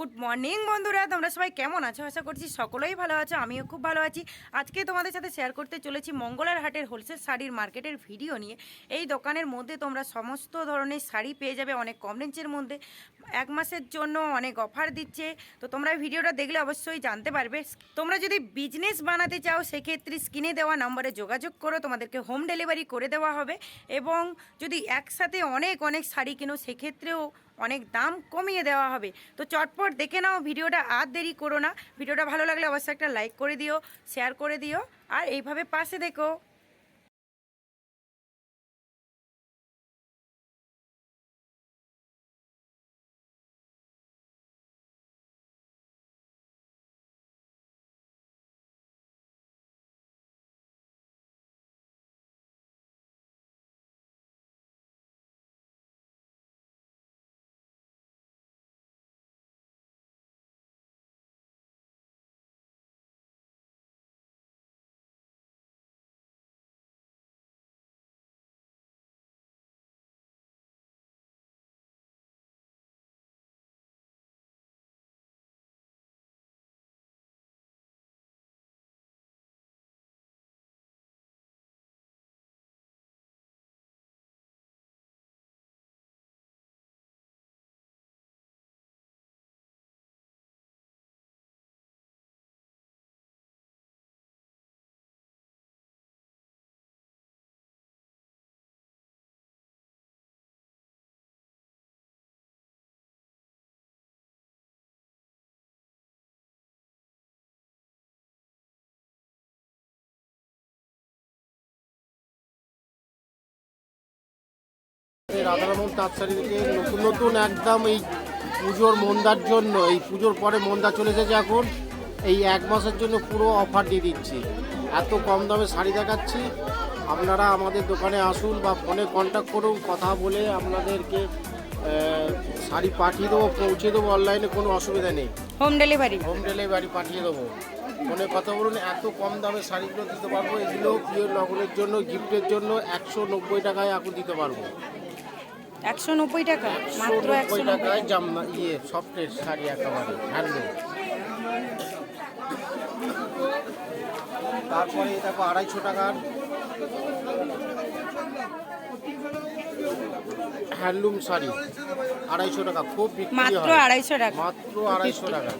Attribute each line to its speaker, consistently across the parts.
Speaker 1: Good morning বন্ধুরা, তোমরা সবাই কেমন আছো? আশা করছি সকলেই ভালো আছো, আমিও খুব ভালো আছি। আজকে তোমাদের সাথে শেয়ার করতে চলেছি মঙ্গলার হাটের হোলসেল শাড়ির মার্কেটের ভিডিও নিয়ে। এই দোকানের মধ্যে তোমরা সমস্ত ধরনের শাড়ি পেয়ে যাবে অনেক কম রেঞ্জের মধ্যে। এক মাসের জন্য অনেক অফার দিচ্ছে। তো তোমরা ভিডিওটা দেখলে অবশ্যই জানতে পারবে। তোমরা যদি বিজনেস বানাতে চাও, সেক্ষেত্রে স্ক্রিনে দেওয়া নম্বরে যোগাযোগ করো। তোমাদেরকে হোম ডেলিভারি করে দেওয়া হবে। এবং যদি একসাথে অনেক অনেক শাড়ি কেনো, সেক্ষেত্রেও অনেক দাম কমিয়ে দেওয়া হবে। তো চটপট দেখে নাও ভিডিওটা, আর দেরি করো না। ভিডিওটা ভালো লাগলে অবশ্যই একটা লাইক করে দিও শেয়ার করে দিও, আর এইভাবে পাশে দেখো।
Speaker 2: রাধারমন তাঁতশাড়ি থেকে নতুন নতুন একদম এই পুজোর মন্দার জন্য এই পুজোর পরে মন্দা চলে এসেছে এখন। এই এক মাসের জন্য পুরো অফার দিয়ে দিচ্ছি। এত কম দামে শাড়ি দেখাচ্ছি। আপনারা আমাদের দোকানে আসুন বা ফোনে কন্ট্যাক্ট করুন কথা বলে আপনাদেরকে শাড়ি পাঠিয়ে দেবো পৌঁছে দেবো অনলাইনে কোনো অসুবিধা নেই।
Speaker 1: হোম ডেলিভারি
Speaker 2: হোম ডেলিভারি পাঠিয়ে দেবো। ফোনে কথা বলুন এত কম দামে শাড়িগুলো দিতে পারব এগুলো প্রিয় লগনের জন্য গিফটের জন্য একশো নব্বই টাকায় এখন দিতে পারব।
Speaker 1: একশো নব্বই টাকা মাত্র একশো
Speaker 2: টাকায় জামনা ইয়ে সফটের শাড়ি একেবারে হ্যান্ডলুম তারপরে দেখো আড়াইশো টাকার। হ্যান্ডলুম শাড়ি আড়াইশো টাকা খুব বিক্রি
Speaker 1: মাত্র আড়াইশো টাকা।
Speaker 2: মাত্র আড়াইশো টাকা।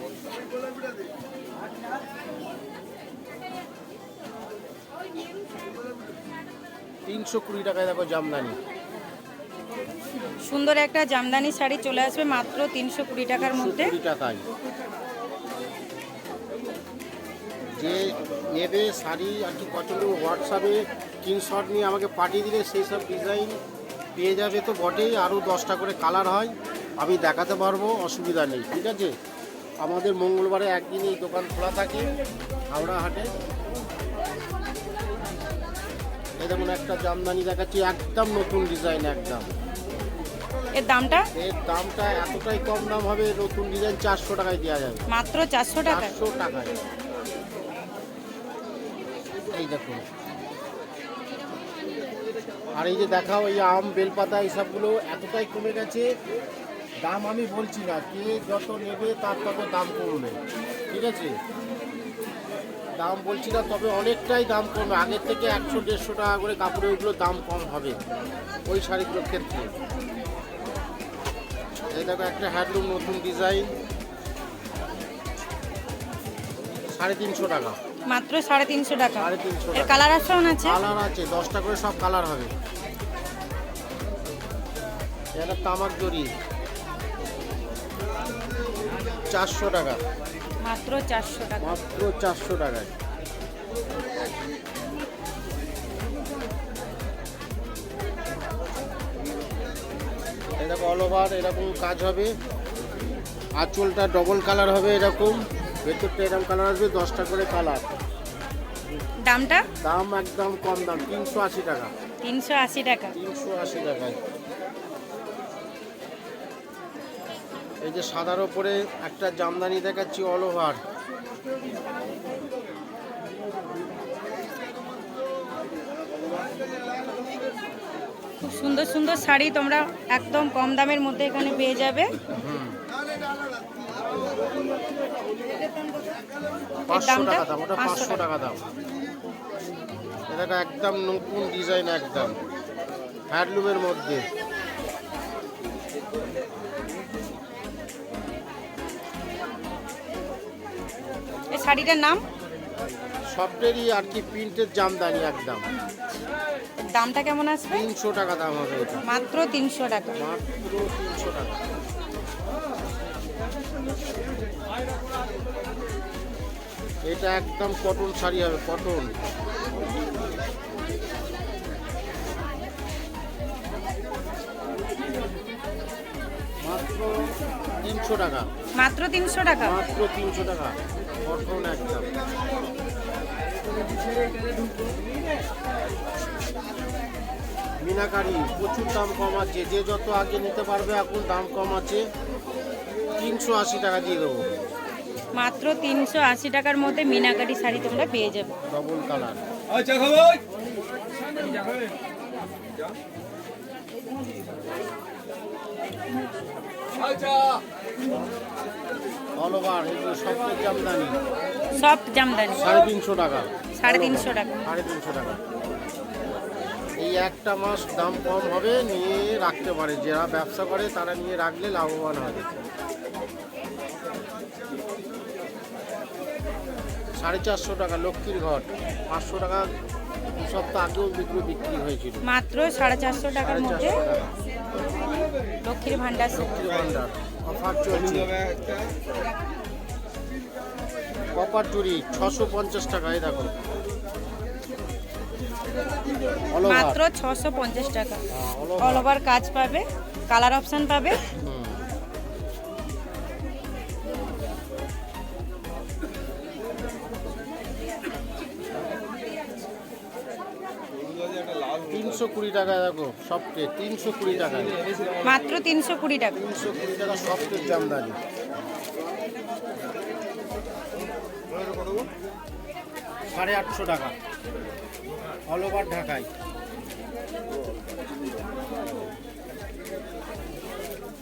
Speaker 2: তিনশো কুড়ি টাকায় দেখো জামদানি।
Speaker 1: সুন্দর একটা জামদানি শাড়ি চলে আসবে মাত্র তিনশো কুড়ি টাকার মধ্যে।
Speaker 2: যে নেবে শাড়ি আর কি পছন্দ হোয়াটসঅ্যাপে স্ক্রিনশট নিয়ে আমাকে পাঠিয়ে দিলে সেই সব ডিজাইন পেয়ে যাবে তো বটেই আরও দশটা করে কালার হয় আমি দেখাতে পারব অসুবিধা নেই ঠিক আছে? আমাদের মঙ্গলবারে একদিন এই দোকান খোলা থাকে হাওড়া হাটে। এই দেখুন একটা জামদানি দেখাচ্ছি একদম নতুন ডিজাইন একদম।
Speaker 1: এর দামটা?
Speaker 2: এর দামটা এতটাই কম দাম হবে নতুন ডিজাইন চারশো টাকায় দেওয়া যাবে।
Speaker 1: মাত্র চারশো টাকা
Speaker 2: চারশো টাকায়। এই দেখুন। আর এই যে দেখাও এই আম বেলপাতা এইসবগুলো এতটাই কমে গেছে দাম আমি বলছি না কে যত নেবে তার তত দাম কমবে ঠিক আছে? দাম বলছি না তবে অনেকটাই দাম কমবে আগের থেকে একশো দেড়শো টাকা করে কাপড়ে ওইগুলো দাম কম হবে ওই শাড়িগুলোর ক্ষেত্রে। এই দেখো একটা হ্যান্ডলুম নতুন ডিজাইন সাড়ে তিনশো টাকা।
Speaker 1: মাত্র সাড়ে তিনশো টাকা। এর কালার অপশন আছে
Speaker 2: কালার আছে? দশটা করে সব কালার হবে। এটা তামাক জরি চারশো টাকা।
Speaker 1: মাত্র চারশো টাকা।
Speaker 2: মাত্র চারশো টাকায়। দেখো অল ওভার এরকম কাজ হবে। আঁচলটা ডবল কালার হবে এরকম। ভেতরটা এরকম কালার আসবে দশটা করে কালার
Speaker 1: দামটা?
Speaker 2: দাম একদম কম দাম তিনশো আশি টাকা।
Speaker 1: তিনশো আশি টাকা।
Speaker 2: তিনশো আশি টাকায়। এই যে সাদার ওপরে একটা জামদানি দেখাচ্ছি অল ওভার
Speaker 1: খুব সুন্দর সুন্দর শাড়ি তোমরা একদম কম দামের মধ্যে এখানে পেয়ে যাবে।
Speaker 2: পাঁচশো
Speaker 1: দামটা?
Speaker 2: টাকা দাম ওটা পাঁচশো টাকা দাম। এটা একদম নতুন ডিজাইন একদম হ্যান্ডলুমের মধ্যে।
Speaker 1: এই শাড়িটার নাম?
Speaker 2: সফটেরই আর কি প্রিন্টের জামদানি একদম।
Speaker 1: দামটা কেমন আসবে?
Speaker 2: তিনশো টাকা দাম হবে
Speaker 1: মাত্র তিনশো টাকা।
Speaker 2: মাত্র তিনশো টাকা। এটা একদম কটন শাড়ি হবে কটন। মাত্র তিনশো টাকা।
Speaker 1: মাত্র তিনশো টাকা?
Speaker 2: মাত্র তিনশো টাকা। কটন একদম। মিনাকারি প্রচুর দাম কম আছে। যে যত আগে নিতে পারবে এখন দাম কম আছে। তিনশো আশি টাকা দিয়ে দেবো।
Speaker 1: মাত্র তিনশো আশি টাকার মধ্যে মিনাকারি শাড়ি তোমরা পেয়ে যাবে।
Speaker 2: ডবল কালার অল ওভার এগুলো জামদানি।
Speaker 1: সফট জামদানি।
Speaker 2: সাড়ে তিনশো টাকা।
Speaker 1: সাড়ে তিনশো টাকা।
Speaker 2: সাড়ে তিনশো টাকা। এই একটা মাস দাম কম হবে নিয়ে রাখতে পারে। যারা ব্যবসা করে তারা নিয়ে রাখলে লাভবান হবে। সাড়ে চারশো টাকা লক্ষ্মীর ঘট। পাঁচশো টাকা দু সপ্তাহ আগেও বিক্রি বিক্রি হয়েছিল।
Speaker 1: মাত্র সাড়ে চারশো টাকার মধ্যে লক্ষ্মীর ভান্ডার
Speaker 2: লক্ষ্মীর ভান্ডার অফার চলছে। কপার চুরি ছশো পঞ্চাশ টাকা এই দেখো।
Speaker 1: মাত্র ছশো পঞ্চাশ টাকা। অল ওভার কাজ পাবে কালার অপশান পাবে।
Speaker 2: তিনশো কুড়ি টাকা দেখো তিনশো কুড়ি টাকা।
Speaker 1: মাত্র তিনশো কুড়ি টাকা।
Speaker 2: তিনশো কুড়ি টাকা জামদানি। সাড়ে আটশো টাকা। অল ওভার ঢাকায়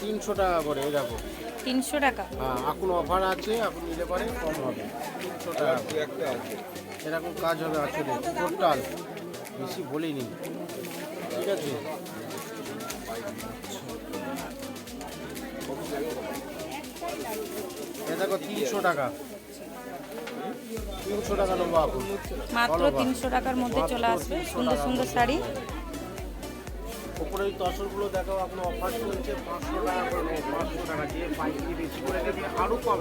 Speaker 2: তিনশো টাকা করে এই দেখো।
Speaker 1: তিনশো টাকা।
Speaker 2: হ্যাঁ এখন অফার আছে এখন নিলে পরে কম হবে। তিনশো টাকা। এরকম কাজ হবে আসলে টোটাল। বেশি বলিনি। ঠিক আছে? এ দেখো তিনশো টাকা তিনশো টাকা নেব এখন
Speaker 1: মাত্র তিনশো টাকার মধ্যে চলে আসবে সুন্দর সুন্দর শাড়ি।
Speaker 2: উপরে ওই তসরগুলো দেখো আপনার অফার চলছে পাঁচশো টাকা করে পাঁচশো টাকা দিয়ে পাইকারি বেশি করে দিলে আরও কম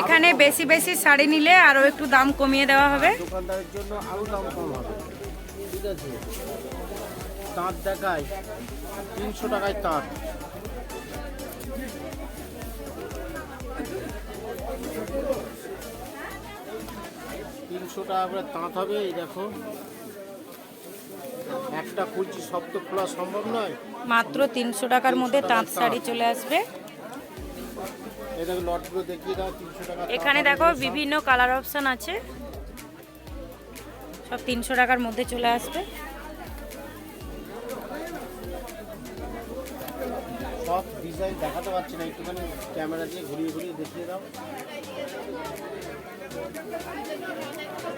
Speaker 1: এখানে বেশি বেশি শাড়ি নিলে আরও একটু দাম কমিয়ে দেওয়া হবে।
Speaker 2: দোকানদারের জন্য আরও দাম কম হবে। ঠিক আছে? তাঁত দেখায় তিনশো টাকায় তাঁত। তিনশো টাকা করে তাঁত হবে এই দেখো। একটা খুলছি সব তো খোলা সম্ভব নয়?
Speaker 1: মাত্র তিনশো টাকার মধ্যে তাঁত শাড়ি চলে আসবে। এখানে দেখো বিভিন্ন কালার অপশন আছে। সব তিনশো টাকার মধ্যে চলে আসবে।
Speaker 2: সব ডিজাইন দেখাতে পারছি না একটুখানি ক্যামেরা দিয়ে ঘুরিয়ে ঘুরিয়ে দেখিয়ে দাও।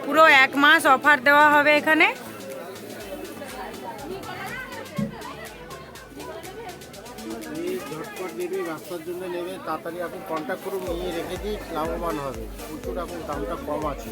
Speaker 1: পুরো এক মাস অফার দেওয়া হবে এখানে।
Speaker 2: ব্যবসার জন্য নেবে, তাড়াতাড়ি আপনি কন্ট্যাক্ট করুন, নিয়ে রেখে দিই, লাভবান হবে। প্রচুর এখন দামটা কম আছে।